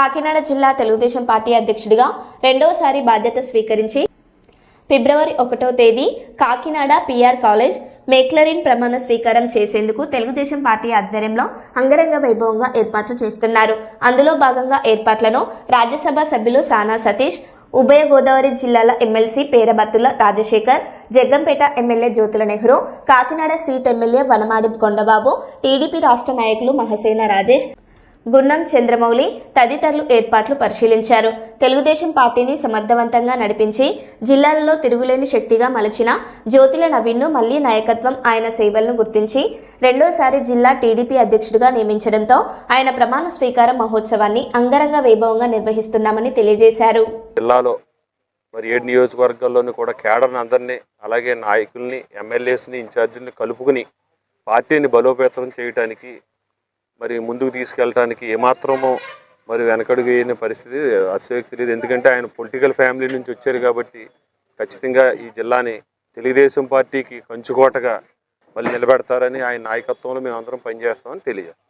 కాకినాడ జిల్లా తెలుగుదేశం పార్టీ అధ్యక్షుడిగా రెండవసారి బాధ్యత స్వీకరించి ఫిబ్రవరి ఒకటో తేదీ కాకినాడ పిఆర్ కాలేజ్ మేక్లరిన్ ప్రమాణ స్వీకారం చేసేందుకు తెలుగుదేశం పార్టీ ఆధ్వర్యంలో అంగరంగ వైభవంగా ఏర్పాట్లు చేస్తున్నారు. అందులో భాగంగా ఏర్పాట్లను రాజ్యసభ సభ్యులు సానా సతీష్ ఉభయ గోదావరి జిల్లాల MLC Perabattula Rajasekhar Jaggampeta MLA Jyothula Nehru Kakinada seat MLA Vanamadi Kondababu TDP రాష్ట్ర నాయకులు మహసేన రాజేష్ గున్నం చంద్రమౌళి తదితరులు ఏర్పాట్లు పరిశీలించారు. తెలుగుదేశం పార్టీని సమర్థవంతంగా నడిపించి జిల్లాలలో తిరుగులేని శక్తిగా మలచిన జ్యోతిల నవీన్ను మళ్ళీ నాయకత్వం ఆయన సేవలను గుర్తించి రెండోసారి జిల్లా టీడీపీ అధ్యక్షుడిగా నియమించడంతో ఆయన ప్రమాణ స్వీకార మహోత్సవాన్ని అంగరంగ వైభవంగా నిర్వహిస్తున్నామని తెలియజేశారు. జిల్లాలో మరి ఏడు నియోజకవర్గాల్లోనూ కూడా కేడర్ని అందరినీ అలాగే నాయకుల్ని ఎమ్మెల్యేస్ని ఇన్ఛార్జీని కలుపుకుని పార్టీని బలోపేతం చేయడానికి మరి ముందుకు తీసుకెళ్ళడానికి ఏమాత్రమో మరి వెనకడుగు వేయని పరిస్థితి అతిశయోక్తి లేదు. ఎందుకంటే ఆయన పొలిటికల్ ఫ్యామిలీ నుంచి వచ్చారు కాబట్టి ఖచ్చితంగా ఈ జిల్లాని తెలుగుదేశం పార్టీకి కంచుకోటగా మళ్ళీ నిలబెడతారని ఆయన నాయకత్వంలో మేము అందరం పనిచేస్తామని తెలియజేస్తాం.